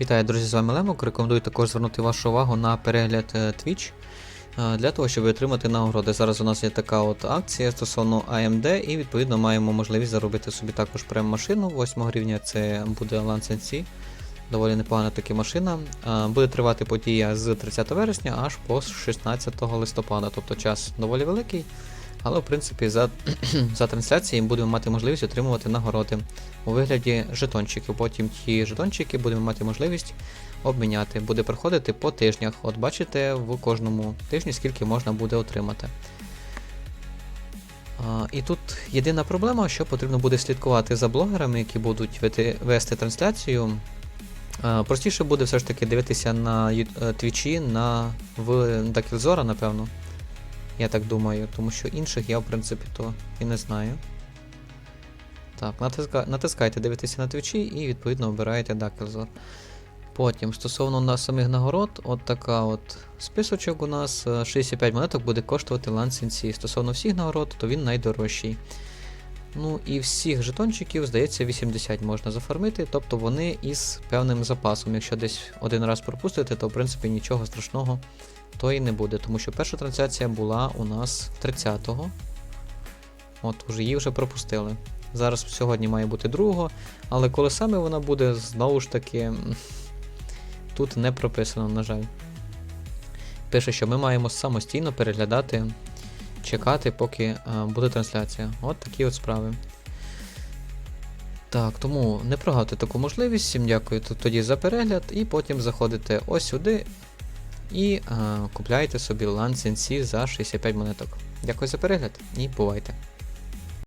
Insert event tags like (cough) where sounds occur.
Вітаю, друзі, з вами Лемок. Рекомендую також звернути вашу увагу на перегляд е, Twitch е, для того, щоб отримати нагороди. Зараз у нас є така от акція стосовно AMD, і відповідно маємо можливість заробити собі також прем машину 8 рівня. Це буде Lancet Доволі непогана така машина. Е, Буде тривати подія з 30 вересня аж по 16 листопада, тобто час доволі великий. Але в принципі за, (clears throat) за трансляцією будемо мати можливість отримувати нагороди у вигляді жетончиків. Потім ті жетончики будемо мати можливість обміняти. Буде проходити по тижнях. От бачите в кожному тижні, скільки можна буде отримати. А, і тут єдина проблема, що потрібно буде слідкувати за блогерами, які будуть вести, трансляцію. А, простіше буде все ж таки дивитися на е, твічі на в Дакілзора, напевно. Я так думаю, тому що інших я, в принципі, то і не знаю. Так, натиска... натискайте дивитися на твічі і відповідно обираєте Дакелзор. Потім, стосовно на самих нагород, от така от списочок у нас е, 65 монеток буде коштувати лансінці. Стосовно всіх нагород, то він найдорожчий. Ну і всіх жетончиків, здається, 80 можна зафармити, тобто вони із певним запасом. Якщо десь один раз пропустите, то в принципі нічого страшного то і не буде, тому що перша трансляція була у нас 30-го. От, уже її вже пропустили. Зараз сьогодні має бути другого, але коли саме вона буде, знову ж таки, тут не прописано, на жаль. Пише, що ми маємо самостійно переглядати, чекати, поки е, буде трансляція. От такі от справи. Так, тому не прогавте таку можливість. Всім дякую тоді за перегляд, і потім заходите ось сюди і е, купляєте собі C за 65 монеток. Дякую за перегляд і бувайте!